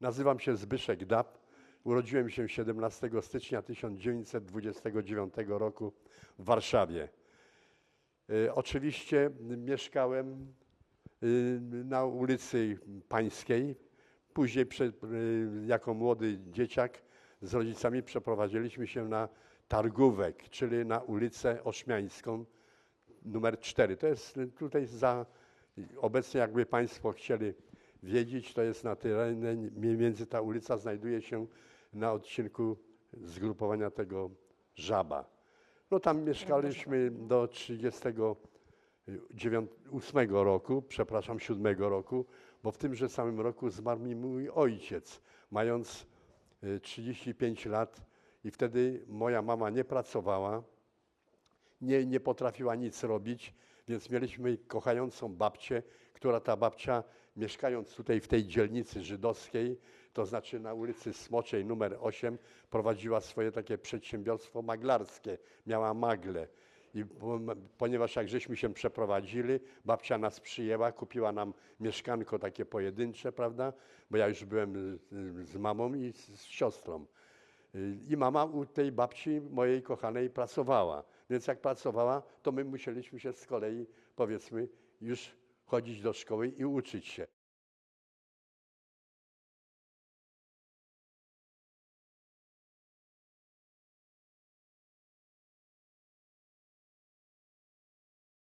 Nazywam się Zbyszek Dab. Urodziłem się 17 stycznia 1929 roku w Warszawie. Y, Oczywiście mieszkałem y, na ulicy Pańskiej. Później y, jako młody dzieciak z rodzicami przeprowadziliśmy się na Targówek, czyli na ulicę Ośmiańską numer 4. To jest tutaj za, obecnie jakby Państwo chcieli wiedzieć, to jest na terenie, mniej więcej ta ulica znajduje się na odcinku zgrupowania tego Żaba. No tam mieszkaliśmy do 38 roku, przepraszam, 7 roku, bo w tymże samym roku zmarł mi mój ojciec, mając y, 35 lat i wtedy moja mama nie pracowała, nie, nie potrafiła nic robić, więc mieliśmy kochającą babcię, która ta babcia, mieszkając tutaj w tej dzielnicy żydowskiej, to znaczy na ulicy Smoczej numer 8, prowadziła swoje takie przedsiębiorstwo maglarskie, miała magle. I po- ponieważ jak żeśmy się przeprowadzili, babcia nas przyjęła, kupiła nam mieszkanko takie pojedyncze, prawda? Bo ja już byłem z mamą i z siostrą. I mama u tej babci mojej kochanej pracowała. Więc jak pracowała, to my musieliśmy się z kolei, powiedzmy, już chodzić do szkoły i uczyć się.